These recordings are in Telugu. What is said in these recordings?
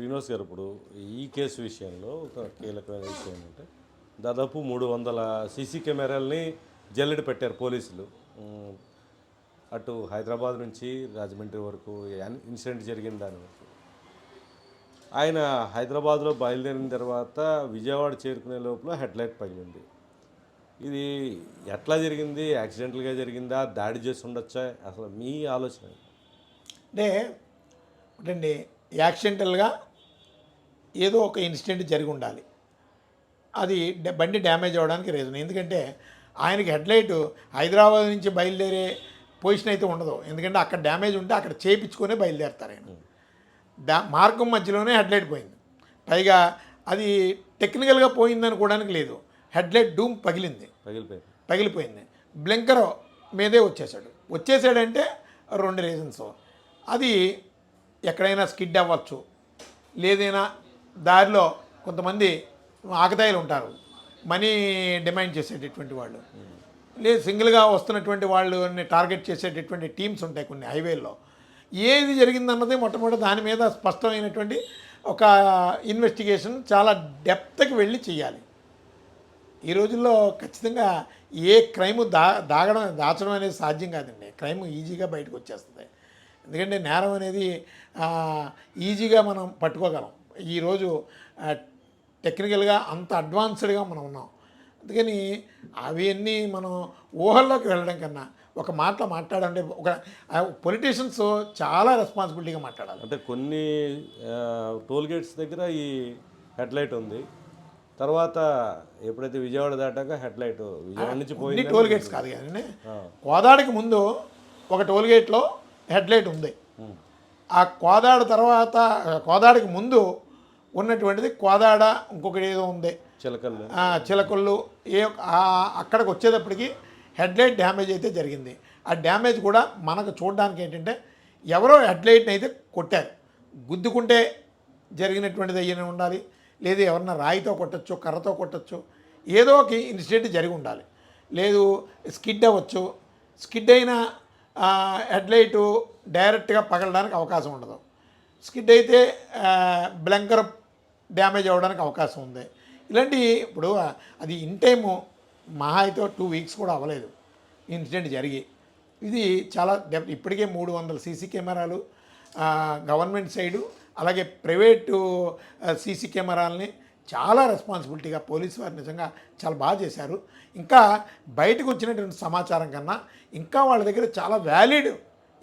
శ్రీనివాస్ గారు ఇప్పుడు ఈ కేసు విషయంలో ఒక కీలకమైన విషయం ఏంటంటే దాదాపు మూడు వందల సీసీ కెమెరాలని జల్లెడ పెట్టారు పోలీసులు. అటు హైదరాబాద్ నుంచి రాజమండ్రి వరకు ఇన్సిడెంట్ జరిగిన దాని వరకు. ఆయన హైదరాబాద్లో బయలుదేరిన తర్వాత విజయవాడ చేరుకునే లోపల హెడ్లైట్ పగిలింది ఇది ఎట్లా జరిగింది? యాక్సిడెంటల్గా జరిగిందా? దాడి చేసి ఉండొచ్చా? అసలు మీ ఆలోచన ఏంటి? అంటే యాక్సిడెంటల్గా ఏదో ఒక ఇన్సిడెంట్ జరిగి ఉండాలి అది బండి డ్యామేజ్ అవ్వడానికి రీజన్. ఎందుకంటే ఆయనకి హెడ్లైట్ హైదరాబాద్ నుంచి బయలుదేరే పొజిషన్ అయితే ఉండదు. ఎందుకంటే అక్కడ డ్యామేజ్ ఉంటే అక్కడ చేపించుకొని బయలుదేరుతారు ఆయన. డా మార్గం మధ్యలోనే హెడ్లైట్ పోయింది. పైగా అది టెక్నికల్గా పోయింది అనుకోవడానికి లేదు. హెడ్లైట్ డూమ్ పగిలింది. పగిలిపోయింది. పగిలిపోయింది. బ్లింకర్ మీదే వచ్చేసాడు వచ్చేసాడంటే రెండు రీజన్స్. అది ఎక్కడైనా స్కిడ్ అవ్వచ్చు లేదైనా దారిలో కొంతమంది ఆకతాయిలు ఉంటారు. మనీ డిమాండ్ చేసేటటువంటి వాళ్ళు. లేదు సింగిల్గా వస్తున్నటువంటి వాళ్ళని టార్గెట్ చేసేటటువంటి టీమ్స్ ఉంటాయి కొన్ని హైవేల్లో. ఏది జరిగిందన్నది మొట్టమొదటి దాని మీద స్పష్టమైనటువంటి ఒక ఇన్వెస్టిగేషన్ చాలా డెప్త్కి వెళ్ళి చేయాలి ఈ రోజుల్లో ఖచ్చితంగా ఏ క్రైమ్ దా దాగడం దాచడం అనేది సాధ్యం కాదండి. క్రైమ్ ఈజీగా బయటకు వచ్చేస్తుంది. ఎందుకంటే నేరం అనేది ఈజీగా మనం పట్టుకోగలం. ఈరోజు టెక్నికల్గా అంత అడ్వాన్స్డ్గా మనం ఉన్నాం. అందుకని అవన్నీ మనం ఊహల్లోకి వెళ్ళడం కన్నా ఒక మాటలో మాట్లాడంటే ఒక పొలిటీషియన్స్ చాలా రెస్పాన్సిబిలిటీగా మాట్లాడాలి. అంటే కొన్ని టోల్ గేట్స్ దగ్గర ఈ హెడ్లైట్ ఉంది. తర్వాత ఎప్పుడైతే విజయవాడ దాటాక హెడ్లైట్ విజయవాడ నుంచి పోయింది టోల్ గేట్స్ కాదు కానీ కోదాడికి ముందు ఒక టోల్ గేట్లో హెడ్లైట్ ఉంది. ఆ కోదాడ తర్వాత కోదాడికి ముందు ఉన్నటువంటిది కోదాడ ఇంకొకటి ఏదో ఉంది. చిలకల్లు. ఆ, చిలకళ్ళు ఏ అక్కడికి వచ్చేటప్పటికి హెడ్లైట్ డ్యామేజ్ అయితే జరిగింది. ఆ డ్యామేజ్ కూడా మనకు చూడడానికి ఏంటంటే ఎవరో హెడ్లైట్ని అయితే కొట్టారు. గుద్దుకుంటే జరిగినటువంటిది అయ్యనే ఉండాలి. లేదు ఎవరన్నా రాయితో కొట్టచ్చు కర్రతో కొట్టచ్చు ఏదో ఒక ఇన్సిడెంట్ జరిగి ఉండాలి. లేదు స్కిడ్ అవ్వచ్చు స్కిడ్ అయిన హెడ్లైటు డైరెక్ట్గా పగలడానికి అవకాశం ఉండదు. స్కిడ్ అయితే బ్లంకర్ డ్యామేజ్ అవ్వడానికి అవకాశం ఉంది. ఇలాంటి ఇప్పుడు అది ఇన్ టైము మహా అయితే టూ వీక్స్ కూడా అవ్వలేదు. ఇన్సిడెంట్ జరిగి. ఇది చాలా ఇప్పటికే మూడు వందల సీసీ కెమెరాలు గవర్నమెంట్ సైడు అలాగే ప్రైవేటు సీసీ కెమెరాలని చాలా రెస్పాన్సిబిలిటీగా పోలీసు వారు నిజంగా చాలా బాగా చేశారు. ఇంకా బయటకు వచ్చినటువంటి సమాచారం కన్నా ఇంకా వాళ్ళ దగ్గర చాలా వ్యాలిడ్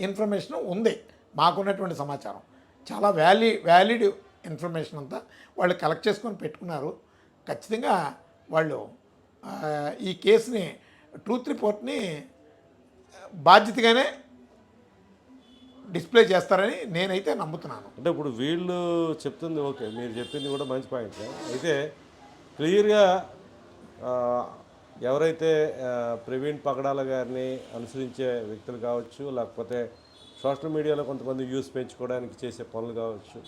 ఇన్ఫర్మేషన్ ఉంది. మాకున్నటువంటి సమాచారం. చాలా వ్యాలీ వ్యాలిడ్ ఇన్ఫర్మేషన్ అంతా వాళ్ళు కలెక్ట్ చేసుకొని పెట్టుకున్నారు. ఖచ్చితంగా వాళ్ళు ఈ కేసుని ట్రూత్ రిపోర్ట్ని బాధ్యతగానే డిస్ప్లే చేస్తారని నేనైతే నమ్ముతున్నాను. అంటే ఇప్పుడు వీళ్ళు చెప్తుంది ఓకే మీరు చెప్పింది కూడా మంచి పాయింట్ అయితే క్లియర్గా ఎవరైతే ప్రవీణ్ పగడాల గారిని అనుసరించే వ్యక్తులు కావచ్చు లేకపోతే సోషల్ మీడియాలో కొంతమంది వ్యూస్ పెంచుకోవడానికి చేసే పనులు కావచ్చు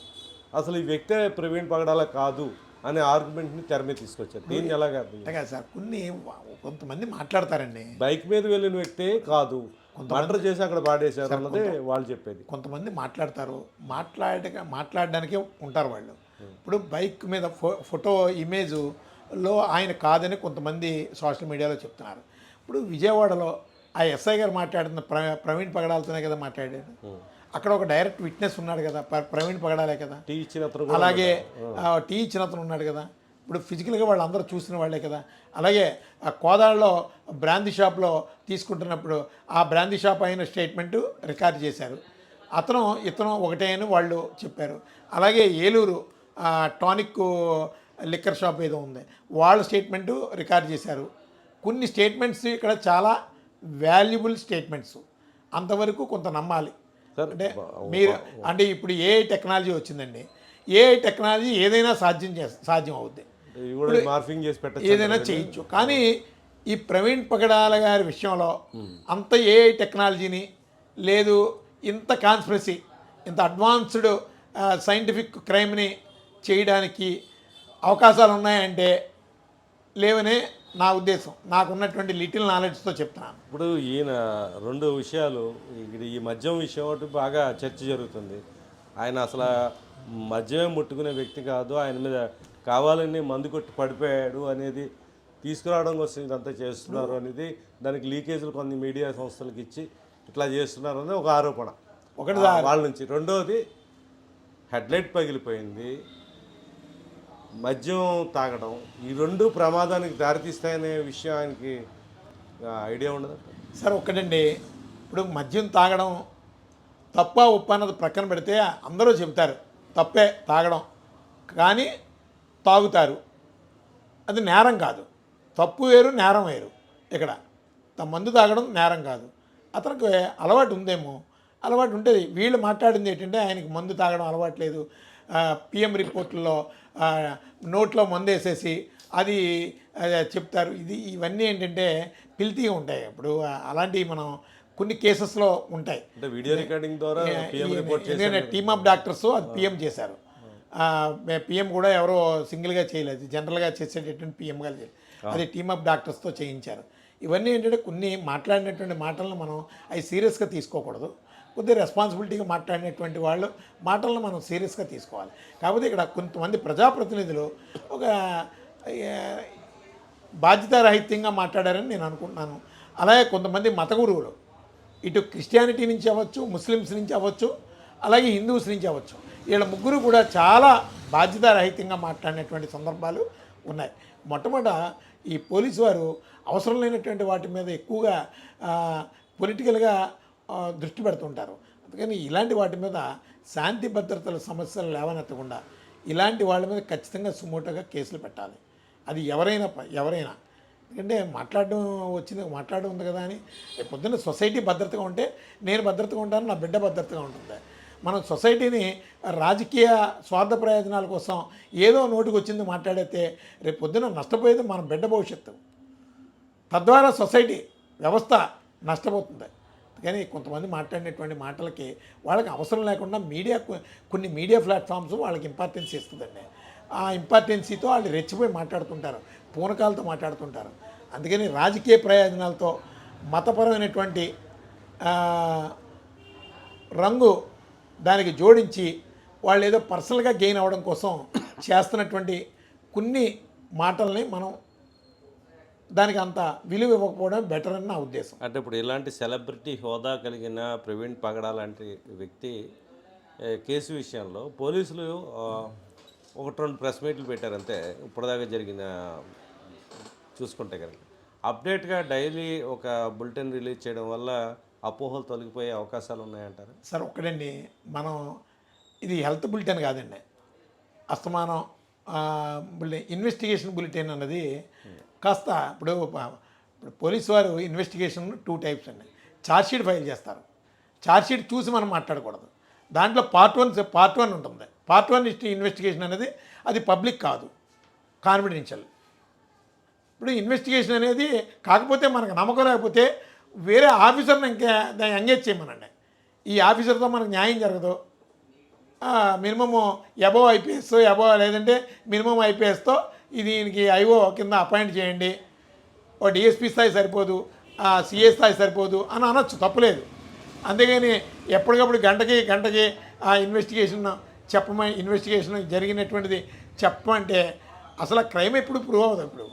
అసలు ఈ వ్యక్తే ప్రవీణ్ పగడాల కాదు అనే ఆర్గ్యుమెంట్ని తెర మీద తీసుకొచ్చారు. దీన్ని ఎలాగా సార్ కొన్ని కొంతమంది మాట్లాడతారండి. బైక్ మీద వెళ్ళిన వ్యక్తే కాదు. మర్డర్ చేసి అక్కడ పాడేశారు అన్నది వాళ్ళు చెప్పేది. కొంతమంది మాట్లాడతారు. మాట్లాడక మాట్లాడడానికే ఉంటారు వాళ్ళు. ఇప్పుడు బైక్ మీద ఫో ఫోటో ఇమేజ్లో ఆయన కాదని కొంతమంది సోషల్ మీడియాలో చెప్తున్నారు. ఇప్పుడు విజయవాడలో ఆ ఎస్ఐ గారు మాట్లాడుతున్న ప్ర ప్రవీణ్ పగడాలతోనే కదా మాట్లాడాడు అక్కడ ఒక డైరెక్ట్ విట్నెస్ ఉన్నాడు కదా ప్ర- ప్రవీణ్ పగడాలే కదా. టీ ఇచ్చిన అతను అలాగే టీ ఇచ్చిన అతను ఉన్నాడు కదా. ఇప్పుడు ఫిజికల్గా వాళ్ళందరూ చూసిన వాళ్ళే కదా. అలాగే ఆ కోదాడలో బ్రాందీ షాప్లో తీసుకుంటున్నప్పుడు ఆ బ్రాందీ షాప్ అయిన స్టేట్మెంట్ రికార్డ్ చేశారు. అతను ఇతను ఒకటే అని వాళ్ళు చెప్పారు. అలాగే ఏలూరు టానిక్ లిక్కర్ షాప్ ఏదో ఉంది. వాళ్ళ స్టేట్మెంటు రికార్డ్ చేశారు. కొన్ని స్టేట్మెంట్స్ ఇక్కడ చాలా వాల్యుబుల్ స్టేట్మెంట్స్. అంతవరకు కొంత నమ్మాలి. సార్. అంటే మీరు అంటే ఇప్పుడు ఏ టెక్నాలజీ వచ్చిందండి? ఏ టెక్నాలజీ ఏదైనా సాధ్యం చే సాధ్యం అవుద్ది. మార్ఫింగ్ చేసి పెట్టచ్చు ఏదైనా చేయొచ్చు. కానీ ఈ ప్రవీణ్ పగడాల గారి విషయంలో అంత ఏ టెక్నాలజీని లేదు ఇంత కాన్స్పిరసీ ఇంత అడ్వాన్స్డ్ సైంటిఫిక్ క్రైమ్ని చేయడానికి అవకాశాలు ఉన్నాయంటే లేవనే నా ఉద్దేశం. నాకున్నటువంటి లిటిల్ నాలెడ్జ్తో చెప్తున్నాను. ఇప్పుడు ఈయన రెండు విషయాలు ఇక్కడ ఈ మద్యం విషయం ఒకటి బాగా చర్చ జరుగుతుంది. ఆయన అసలు మద్యమే ముట్టుకునే వ్యక్తి కాదు ఆయన మీద కావాలని మందు కొట్టి పడిపోయాడు అనేది తీసుకురావడం కోసం ఇదంతా చేస్తున్నారు అనేది దానికి లీకేజీలు కొన్ని మీడియా సంస్థలకు ఇచ్చి ఇట్లా చేస్తున్నారు అనేది ఒక ఆరోపణ. ఒకటి వాళ్ళ నుంచి రెండోది హెడ్లైట్ పగిలిపోయింది. మద్యం తాగడం ఈ రెండు ప్రమాదానికి దారితీస్తాయనే విషయం ఆయనకి ఐడియా ఉండదు? సార్ ఒక్కటండి. ఇప్పుడు మద్యం తాగడం తప్ప ఉప్పు అన్నది ప్రక్కన పెడితే అందరూ చెబుతారు తప్పే తాగడం. కానీ తాగుతారు. అది నేరం కాదు. తప్పు వేరు నేరం వేరు. ఇక్కడ త- మందు తాగడం నేరం కాదు. అతనికి అలవాటు ఉందేమో. అలవాటు ఉంటుంది వీళ్ళు మాట్లాడింది ఏంటంటే ఆయనకి మందు తాగడం అలవాటు లేదు. పిఎం రిపోర్ట్లలో నోట్లో మందు వేసేసి అది చెప్తారు. ఇది ఇవన్నీ ఏంటంటే పిల్తీగా ఉంటాయి ఇప్పుడు అలాంటివి మనం కొన్ని కేసెస్లో ఉంటాయి. అంటే వీడియో రికార్డింగ్ ద్వారా పిఎం ఎందుకంటే టీమ్ ఆఫ్ డాక్టర్స్ అది పిఎం చేశారు. పిఎం కూడా ఎవరో సింగిల్గా చేయలేదు. జనరల్గా చేసేటటువంటి పిఎంగా చేయలేదు. అది టీమ్ ఆఫ్ డాక్టర్స్తో చేయించారు. ఇవన్నీ ఏంటంటే కొన్ని మాట్లాడినటువంటి మాటలను మనం అవి సీరియస్గా తీసుకోకూడదు. కొద్దిగా రెస్పాన్సిబిలిటీగా మాట్లాడినటువంటి వాళ్ళు మాటలను మనం సీరియస్గా తీసుకోవాలి. కాకపోతే ఇక్కడ కొంతమంది ప్రజాప్రతినిధులు ఒక బాధ్యతారాహిత్యంగా మాట్లాడారని నేను అనుకుంటున్నాను. అలాగే కొంతమంది మత గురువులు. ఇటు క్రిస్టియానిటీ నుంచి అవ్వచ్చు ముస్లిమ్స్ నుంచి అవ్వచ్చు అలాగే హిందూస్ నుంచి అవ్వచ్చు. వీళ్ళ ముగ్గురు కూడా చాలా బాధ్యతారహితంగా మాట్లాడినటువంటి సందర్భాలు ఉన్నాయి. మొట్టమొదట ఈ పోలీసు వారు అవసరం లేనటువంటి వాటి మీద ఎక్కువగా పొలిటికల్గా దృష్టి పెడుతుంటారు. అందుకని ఇలాంటి వాటి మీద శాంతి భద్రతల సమస్యలు లేవనెత్తకుండా ఇలాంటి వాళ్ళ మీద ఖచ్చితంగా సుమోటోగా కేసులు పెట్టాలి. అది ఎవరైనా ఎవరైనా. ఎందుకంటే మాట్లాడడం వచ్చింది మాట్లాడడం ఉంది కదా అని. రేపు పొద్దున్న సొసైటీ భద్రతగా ఉంటే నేను భద్రతగా ఉంటాను నా బిడ్డ భద్రతగా ఉంటుంది. మనం సొసైటీని రాజకీయ స్వార్థ ప్రయోజనాల కోసం ఏదో నోటికి వచ్చింది మాట్లాడితే రేపు పొద్దున నష్టపోయేది మన బిడ్డ భవిష్యత్తు. తద్వారా సొసైటీ వ్యవస్థ నష్టపోతుంది. కానీ కొంతమంది మాట్లాడినటువంటి మాటలకి వాళ్ళకి అవసరం లేకుండా మీడియా కొన్ని మీడియా ప్లాట్ఫామ్స్ వాళ్ళకి ఇంపార్టెన్స్ ఇస్తుందండి. ఆ ఇంపార్టెన్సీతో వాళ్ళు రెచ్చిపోయి మాట్లాడుతుంటారు పూనకాలతో మాట్లాడుతుంటారు. అందుకని రాజకీయ ప్రయోజనాలతో మతపరమైనటువంటి రంగు దానికి జోడించి వాళ్ళు ఏదో పర్సనల్గా గెయిన్ అవ్వడం కోసం చేస్తున్నటువంటి కొన్ని మాటల్ని మనం దానికి అంత విలువ ఇవ్వకపోవడం బెటర్ అని నా ఉద్దేశం. అంటే ఇప్పుడు ఇలాంటి సెలబ్రిటీ హోదా కలిగిన ప్రవీణ్ పగడా లాంటి వ్యక్తి కేసు విషయంలో పోలీసులు ఒకటి రెండు ప్రెస్ మీట్లు పెట్టారంతే. ఇప్పటిదాకా జరిగిన చూసుకుంటే కనుక. అప్డేట్గా డైలీ ఒక బులెటిన్ రిలీజ్ చేయడం వల్ల అపోహలు తొలగిపోయే అవకాశాలు ఉన్నాయంటారు? సార్ ఒక్కడండి. మనం ఇది హెల్త్ బులెటిన్ కాదండి. అస్తమానం ఇన్వెస్టిగేషన్ బులెటిన్ అన్నది కాస్త ఇప్పుడు ఇప్పుడు పోలీసు వారు ఇన్వెస్టిగేషన్ టూ టైప్స్ అండి. ఛార్జ్షీట్ ఫైల్ చేస్తారు. ఛార్జ్షీట్ చూసి మనం మాట్లాడకూడదు. దాంట్లో పార్ట్ వన్ పార్ట్ వన్ ఉంటుంది. పార్ట్ వన్ ఇన్వెస్టిగేషన్ అనేది అది పబ్లిక్ కాదు. కాన్ఫిడెన్షియల్ ఇప్పుడు ఇన్వెస్టిగేషన్ అనేది కాకపోతే మనకు నమ్మకం లేకపోతే వేరే ఆఫీసర్ని ఇంకా దాన్ని ఎంగేజ్ చేయమనండి. ఈ ఆఫీసర్తో మనకు న్యాయం జరగదు. మినిమము ఎబో ఐపీఎస్ ఎబో లేదంటే మినిమం ఐపీఎస్తో ఇది దీనికి ఐఓ కింద అపాయింట్ చేయండి. ఓ డిఎస్పీ స్థాయి సరిపోదు సిఏ స్థాయి సరిపోదు అని అనొచ్చు తప్పలేదు. అంతేగాని ఎప్పటికప్పుడు గంటకి గంటకి ఆ ఇన్వెస్టిగేషన్ చెప్పమని ఇన్వెస్టిగేషన్ జరిగినటువంటిది చెప్పమంటే అసలు క్రైమ్ ఎప్పుడు ప్రూవ్ అవ్వదు ఇప్పుడు.